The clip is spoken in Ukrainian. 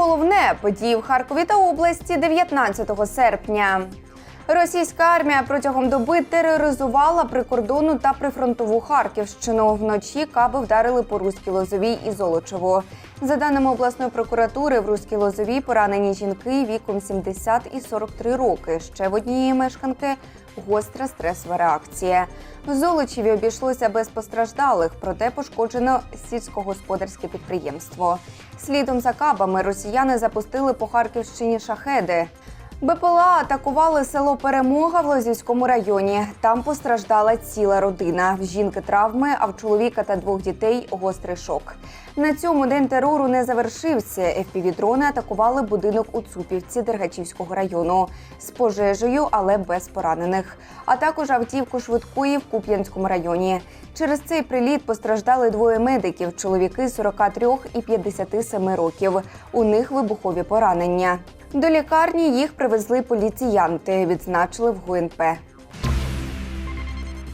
головне події в Харкові та області 19 серпня. Російська армія протягом доби тероризувала прикордонну та прифронтову Харківщину. Вночі каби вдарили по Руській Лозовій і Золочево. За даними обласної прокуратури, в Руській Лозовій поранені жінки віком 70 і 43 роки. Ще в однієї мешканки гостра стресова реакція. В Золочеві обійшлося без постраждалих, проте пошкоджено сільськогосподарське підприємство. Слідом за кабами росіяни запустили по Харківщині шахеди. БПЛА атакували село Перемога в Лозівському районі. Там постраждала ціла родина. В жінки травми, а в чоловіка та двох дітей гострий шок. На цьому день терору не завершився. FPV-дрони атакували будинок у Цупівці Дергачівського району з пожежею, але без поранених. А також автівку швидкої в Куп'янському районі. Через цей приліт постраждали двоє медиків: чоловіки 43 і 57 років. У них вибухові поранення. До лікарні їх привезли поліціянти, відзначили в ГУНП.